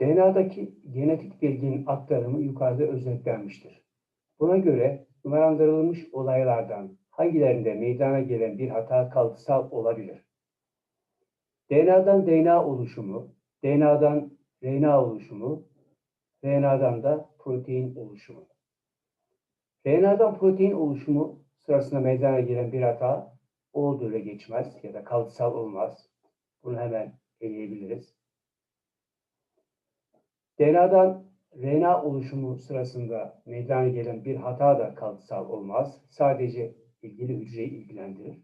DNA'daki genetik bilginin aktarımı yukarıda özetlenmiştir. Buna göre numaralandırılmış olaylardan hangilerinde meydana gelen bir hata kalıtsal olabilir? DNA'dan DNA oluşumu, DNA'dan RNA oluşumu, RNA'dan da protein oluşumu. RNA'dan protein oluşumu sırasında meydana gelen bir hata olduğuyla geçmez ya da kalıtsal olmaz. Bunu hemen eleyebiliriz. DNA'dan RNA oluşumu sırasında meydana gelen bir hata da kalıtsal olmaz. Sadece ilgili hücreyi ilgilendirir.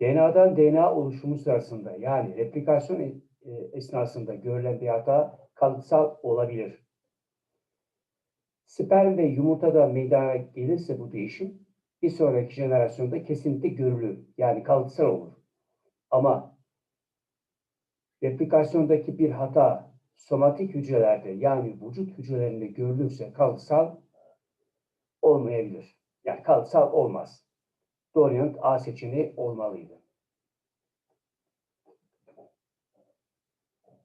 DNA'dan DNA oluşumu sırasında yani replikasyon e- e, esnasında görülen bir hata kalıtsal olabilir. Sperm ve yumurtada meydana gelirse bu değişim bir sonraki jenerasyonda kesinlikle görülür. Yani kalıtsal olur. Ama replikasyondaki bir hata somatik hücrelerde yani vücut hücrelerinde görülürse kalıtsal olmayabilir. Yani kalıtsal olmaz. Doğru yanıt A seçeneği olmalıydı.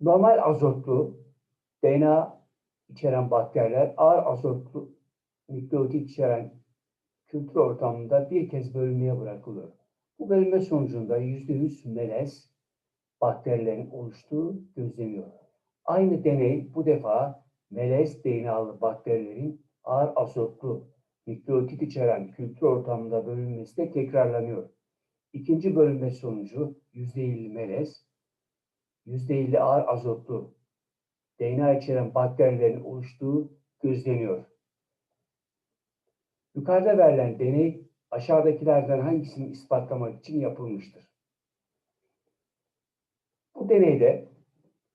Normal azotlu DNA içeren bakteriler ağır azotlu nükleotit içeren kültür ortamında bir kez bölünmeye bırakılıyor. Bu bölünme sonucunda %100 melez bakterilerin oluştuğu gözleniyor. Aynı deney bu defa melez DNA'lı bakterilerin ağır azotlu nükleotit içeren kültür ortamında bölünmesi de tekrarlanıyor. İkinci bölünme sonucu %50 melez, %50 ağır azotlu DNA içeren bakterilerin oluştuğu gözleniyor. Yukarıda verilen deney aşağıdakilerden hangisini ispatlamak için yapılmıştır? Bu deneyde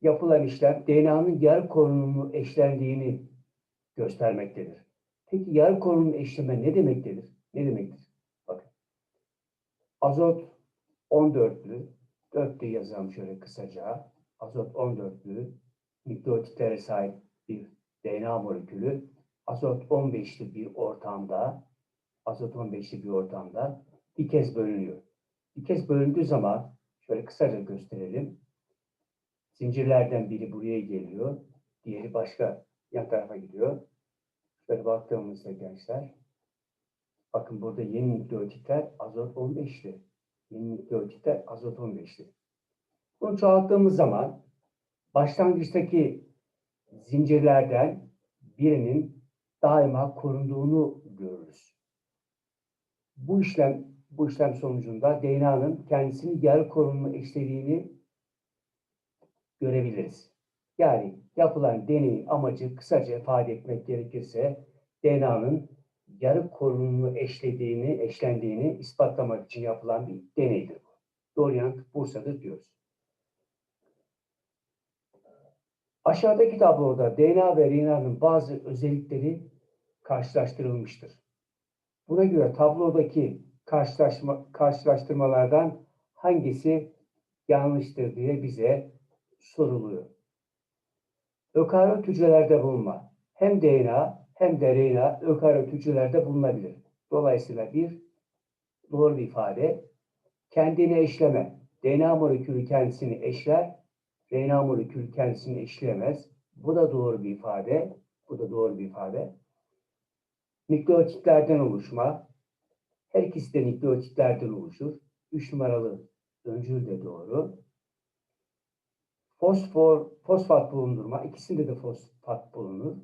yapılan işlem DNA'nın yarı korunumu eşlendiğini göstermektedir. Peki yarı korunumu eşleme ne demektedir? Ne demektir? Bakın. Azot 14'lü, 4 diye yazalım şöyle kısaca. Azot 14'lü nükleotitlere sahip bir DNA molekülü azot 15'li bir ortamda azot 15'li bir ortamda bir kez bölünüyor. Bir kez bölündüğü zaman şöyle kısaca gösterelim. Zincirlerden biri buraya geliyor. Diğeri başka yan tarafa gidiyor. Şöyle baktığımızda gençler bakın burada yeni nükleotitler azot 15'li. Yeni nükleotitler azot 15'li. Bunu çoğalttığımız zaman başlangıçtaki zincirlerden birinin daima korunduğunu görürüz. Bu işlem bu işlem sonucunda DNA'nın kendisini yarı korunma eşlediğini görebiliriz. Yani yapılan deneyin amacı kısaca ifade etmek gerekirse DNA'nın yarı korunumlu eşlediğini, eşlendiğini ispatlamak için yapılan bir deneydir bu. Doğru yanıt Bursa'dır diyoruz. Aşağıdaki tabloda DNA ve RNA'nın bazı özellikleri karşılaştırılmıştır. Buna göre tablodaki karşılaştırmalardan hangisi yanlıştır diye bize soruluyor. Ökaryot hücrelerde bulunma. Hem DNA hem de RNA ökaryot hücrelerde bulunabilir. Dolayısıyla bir doğru bir ifade. Kendini eşleme. DNA molekülü kendisini eşler. RNA molekülü kendisini eşleyemez. Bu da doğru bir ifade. Bu da doğru bir ifade. Nükleotitlerden oluşma. Her ikisi de nükleotitlerden oluşur. Üç numaralı öncül de doğru. Fosfor, fosfat bulundurma. ikisinde de fosfat bulunur.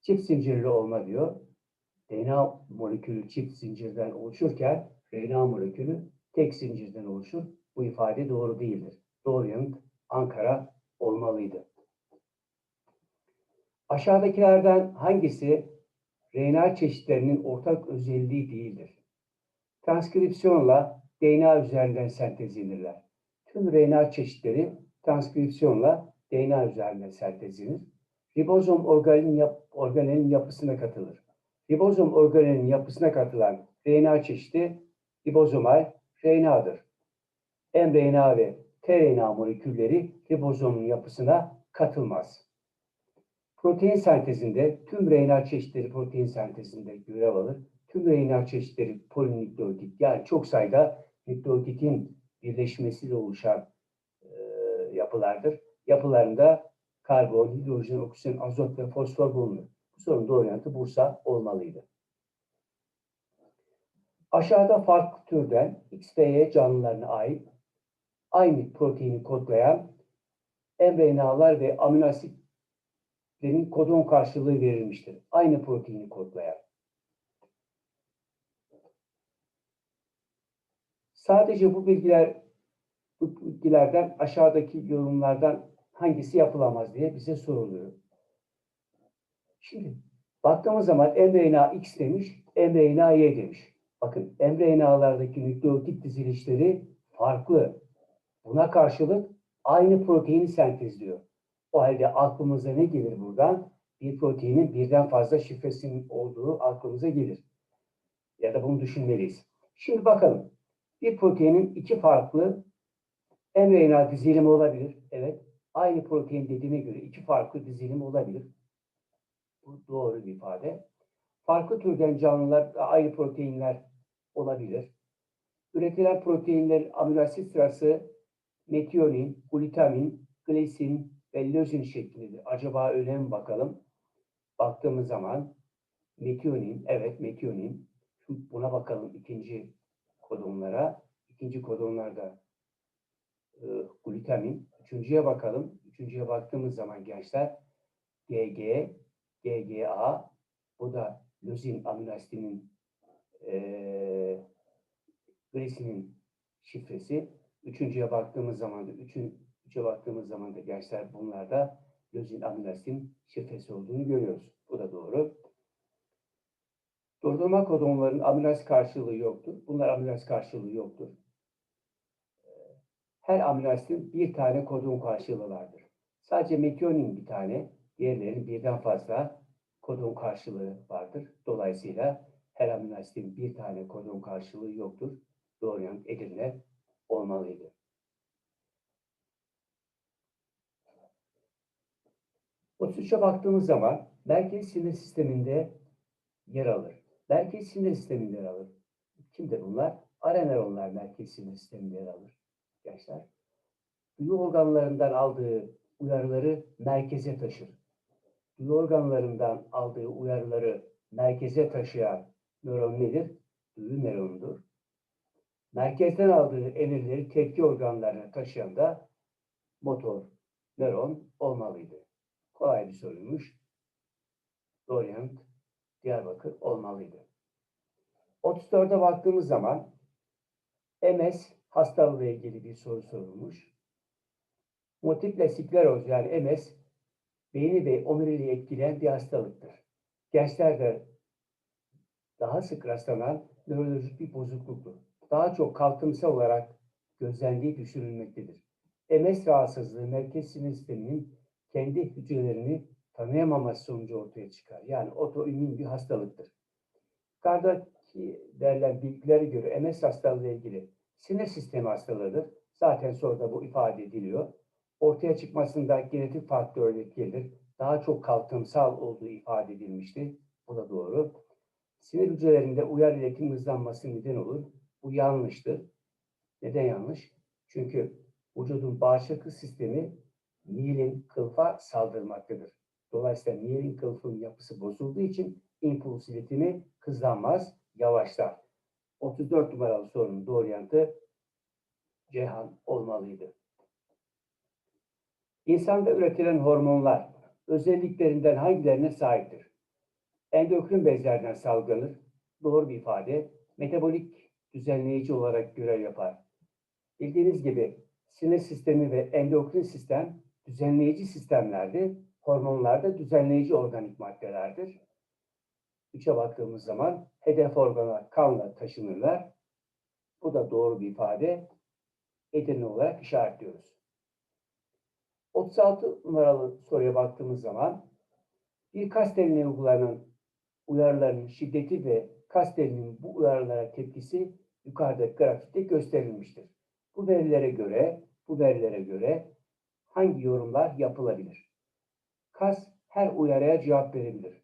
Çift zincirli olma diyor. DNA molekülü çift zincirden oluşurken RNA molekülü tek zincirden oluşur. Bu ifade doğru değildir. Doğru yanıt Ankara olmalıydı. Aşağıdakilerden hangisi RNA çeşitlerinin ortak özelliği değildir? Transkripsiyonla DNA üzerinden sentezlenirler. Tüm RNA çeşitleri transkripsiyonla DNA üzerinden sentezlenir. Ribozom organelin, yap, organelin yapısına katılır. Ribozom organelin yapısına katılan RNA çeşidi ribozomal RNA'dır. mRNA ve tRNA molekülleri ribozomun yapısına katılmaz. Protein sentezinde tüm RNA çeşitleri protein sentezinde görev alır. Tüm RNA çeşitleri polinükleotit yani çok sayıda nükleotitin birleşmesiyle oluşan yapılardır. Yapılarında karbon, hidrojen, oksijen, azot ve fosfor bulunur. Bu sorunun doğru yanıtı Bursa olmalıydı. Aşağıda farklı türden X ve Y canlılarına ait aynı proteini kodlayan mRNA'lar ve amino asitlerin kodon karşılığı verilmiştir. Aynı proteini kodlayan. Sadece bu bilgiler bu bilgilerden aşağıdaki yorumlardan hangisi yapılamaz diye bize soruluyor. Şimdi baktığımız zaman mRNA X demiş, mRNA Y demiş. Bakın mRNA'lardaki nükleotit dizilişleri farklı. Buna karşılık aynı proteini sentezliyor. O halde aklımıza ne gelir buradan? Bir proteinin birden fazla şifresinin olduğu aklımıza gelir. Ya da bunu düşünmeliyiz. Şimdi bakalım. Bir proteinin iki farklı mRNA dizilimi olabilir. Evet. Aynı protein dediğine göre iki farklı dizilim olabilir. Bu doğru bir ifade. Farklı türden canlılar aynı proteinler olabilir. Üretilen proteinler amino asit sırası metionin, glutamin, glisin ve lözin şeklindedir. Acaba öyle mi bakalım? Baktığımız zaman metionin, evet metionin. Buna bakalım ikinci kodonlara. İkinci kodonlarda e, glutamin. Üçüncüye bakalım. Üçüncüye baktığımız zaman gençler GG, GGA, bu da lözin amino asidinin e, glisinin şifresi. Üçüncüye baktığımız zaman da üçün, üçe baktığımız zaman da gençler bunlarda lözin amino asidin şifresi olduğunu görüyoruz. Bu da doğru. Durdurma kodonların amino asit karşılığı yoktur. Bunlar amino asit karşılığı yoktur. Her amino bir tane kodon karşılığı vardır. Sadece metionin bir tane, diğerlerinin birden fazla kodon karşılığı vardır. Dolayısıyla her amino bir tane kodon karşılığı yoktur. Doğru yanıt Edirne olmalıydı. O 33'e baktığımız zaman merkez sinir sisteminde yer alır. Merkez sinir sisteminde yer alır. Kimdir bunlar? Ara nöronlar merkez sinir sisteminde yer alır. Gençler. Duyu organlarından aldığı uyarıları merkeze taşır. Duyu organlarından aldığı uyarıları merkeze taşıyan nöron nedir? Duyu nöronudur. Merkezden aldığı emirleri tepki organlarına taşıyan da motor nöron olmalıydı. Kolay bir soruymuş. Doğru yanıt Diyarbakır olmalıydı. 34'e baktığımız zaman MS hastalığı ilgili bir soru sorulmuş. Multiple skleroz yani MS beyni ve omuriliği etkileyen bir hastalıktır. Gençlerde daha sık rastlanan nörolojik bir bozukluktur. Daha çok kalkımsal olarak gözlendiği düşünülmektedir. MS rahatsızlığı merkez sinir sisteminin kendi hücrelerini tanıyamaması sonucu ortaya çıkar. Yani otoimmün bir hastalıktır. Yukarıdaki verilen bilgilere göre MS hastalığı ile ilgili sinir sistemi hastalığıdır. Zaten soruda bu ifade ediliyor. Ortaya çıkmasında genetik faktörleridir. Daha çok kalkımsal olduğu ifade edilmişti. Bu da doğru. Sinir hücrelerinde uyar iletim hızlanması neden olur. Bu yanlıştır. Neden yanlış? Çünkü vücudun bağışıklık sistemi miyelin kılfa saldırmaktadır. Dolayısıyla miyelin kılıfın yapısı bozulduğu için impuls iletimi hızlanmaz, yavaşlar. 34 numaralı sorunun doğru yanıtı Ceyhan olmalıydı. İnsanda üretilen hormonlar özelliklerinden hangilerine sahiptir? Endokrin bezlerden salgılanır. Doğru bir ifade. Metabolik düzenleyici olarak görev yapar. Bildiğiniz gibi sinir sistemi ve endokrin sistem düzenleyici sistemlerdir. Hormonlar da düzenleyici organik maddelerdir. Üçe baktığımız zaman hedef organa kanla taşınırlar. Bu da doğru bir ifade. Edirne olarak işaretliyoruz. 36 numaralı soruya baktığımız zaman bir kas teline uygulanan uyarıların şiddeti ve kas telinin bu uyarılara tepkisi yukarıdaki grafikte gösterilmiştir. Bu verilere göre bu verilere göre hangi yorumlar yapılabilir? Kas her uyarıya cevap verebilir.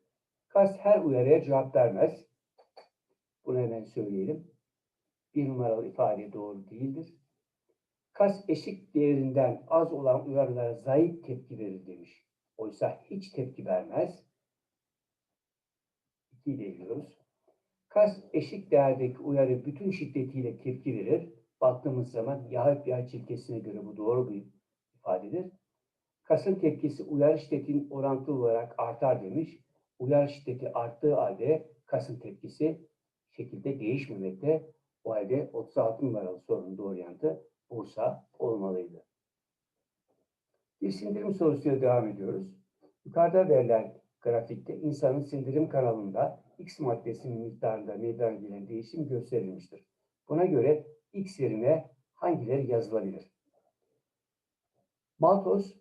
Kas her uyarıya cevap vermez. Bunu hemen söyleyelim. Bir numaralı ifade doğru değildir. Kas eşik değerinden az olan uyarılara zayıf tepki verir demiş. Oysa hiç tepki vermez. 2 ile. Kas eşik değerdeki uyarı bütün şiddetiyle tepki verir. Baktığımız zaman Yahip Yahip ilkesine göre bu doğru bir ifadedir. Kasın tepkisi uyarı şiddetin orantılı olarak artar demiş. Uyarı şiddeti arttığı halde kasın tepkisi şekilde değişmemekte. O halde 36 numaralı sorunun doğru yanıtı Bursa olmalıydı. Bir sindirim sorusuyla devam ediyoruz. Yukarıda verilen grafikte insanın sindirim kanalında X maddesinin miktarında meydana gelen değişim gösterilmiştir. Buna göre X yerine hangileri yazılabilir? Maltoz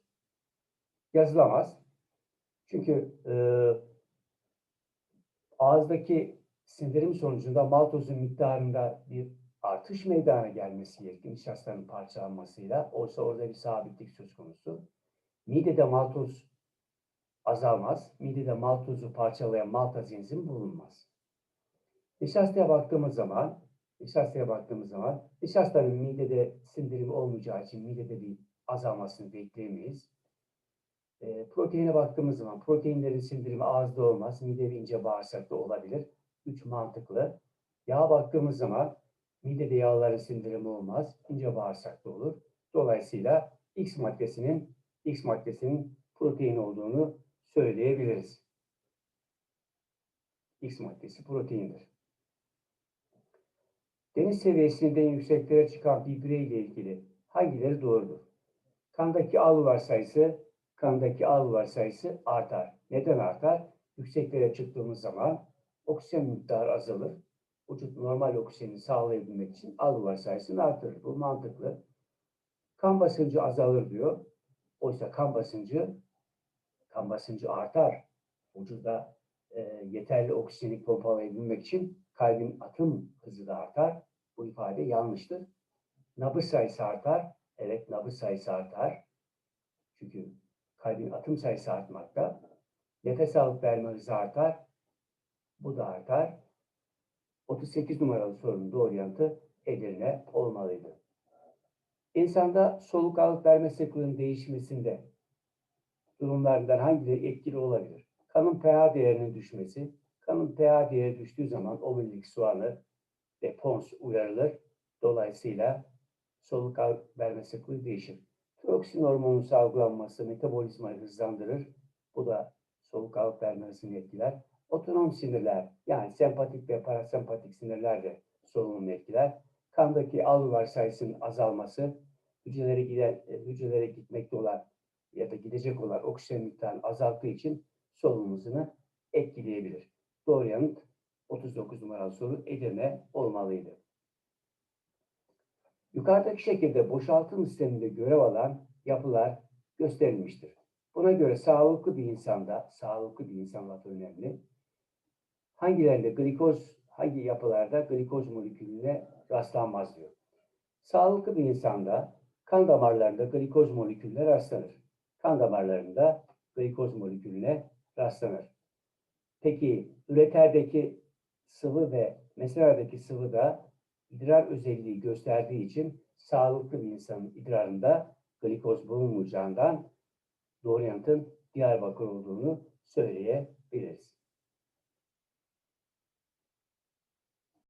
yazılamaz. Çünkü e, ağızdaki sindirim sonucunda maltozun miktarında bir artış meydana gelmesi gerekir nişastanın parçalanmasıyla. Oysa orada bir sabitlik söz konusu. Midede maltoz azalmaz. Midede maltozu parçalayan maltaz enzim bulunmaz. Nişastaya baktığımız zaman nişastaya baktığımız zaman nişastanın midede sindirimi olmayacağı için midede bir azalmasını bekleyemeyiz. Proteine baktığımız zaman proteinlerin sindirimi ağızda olmaz. Mide ve ince bağırsakta olabilir. Üç mantıklı. Yağa baktığımız zaman midede yağların sindirimi olmaz. ince bağırsakta olur. Dolayısıyla X maddesinin X maddesinin protein olduğunu söyleyebiliriz. X maddesi proteindir. Deniz seviyesinden yükseklere çıkan bir birey ile ilgili hangileri doğrudur? Kandaki alüvar sayısı kandaki alüvar sayısı artar. Neden artar? Yükseklere çıktığımız zaman oksijen miktarı azalır. Vücut normal oksijeni sağlayabilmek için alüvar sayısını artırır. Bu mantıklı. Kan basıncı azalır diyor. Oysa kan basıncı kan basıncı artar. Vücuda e, yeterli oksijeni pompalayabilmek için kalbin atım hızı da artar. Bu ifade yanlıştır. Nabız sayısı artar. Evet nabız sayısı artar. Çünkü kalbin atım sayısı artmakta. Nefes alıp verme hızı artar. Bu da artar. 38 numaralı sorunun doğru yanıtı Edirne olmalıydı. İnsanda soluk alıp verme sıklığının değişmesinde durumlardan hangileri etkili olabilir? Kanın pH değerinin düşmesi. Kanın pH değeri düştüğü zaman omurilik soğanı ve pons uyarılır. Dolayısıyla soluk alıp verme sıklığı değişir. Tiroxin hormonunun salgılanması metabolizmayı hızlandırır. Bu da soluk alıp verme hızını etkiler. Otonom sinirler yani sempatik ve parasempatik sinirler de solunumu etkiler. Kandaki alveolar sayısının azalması, hücrelere giden, e, hücrelere gitmekte olan ya da gidecek olan oksijen miktarını azalttığı için solunum hızını etkileyebilir. Doğru yanıt 39 numaralı soru Edirne olmalıydı. Yukarıdaki şekilde boşaltım sisteminde görev alan yapılar gösterilmiştir. Buna göre sağlıklı bir insanda, sağlıklı bir insan lafı önemli. Hangilerinde glikoz, hangi yapılarda glikoz molekülüne rastlanmaz diyor. Sağlıklı bir insanda kan damarlarında glikoz molekülüne rastlanır. Kan damarlarında glikoz molekülüne rastlanır. Peki üreterdeki sıvı ve meseradaki sıvı da idrar özelliği gösterdiği için sağlıklı bir insanın idrarında glikoz bulunmayacağından doğru yanıtın Diyarbakır olduğunu söyleyebiliriz.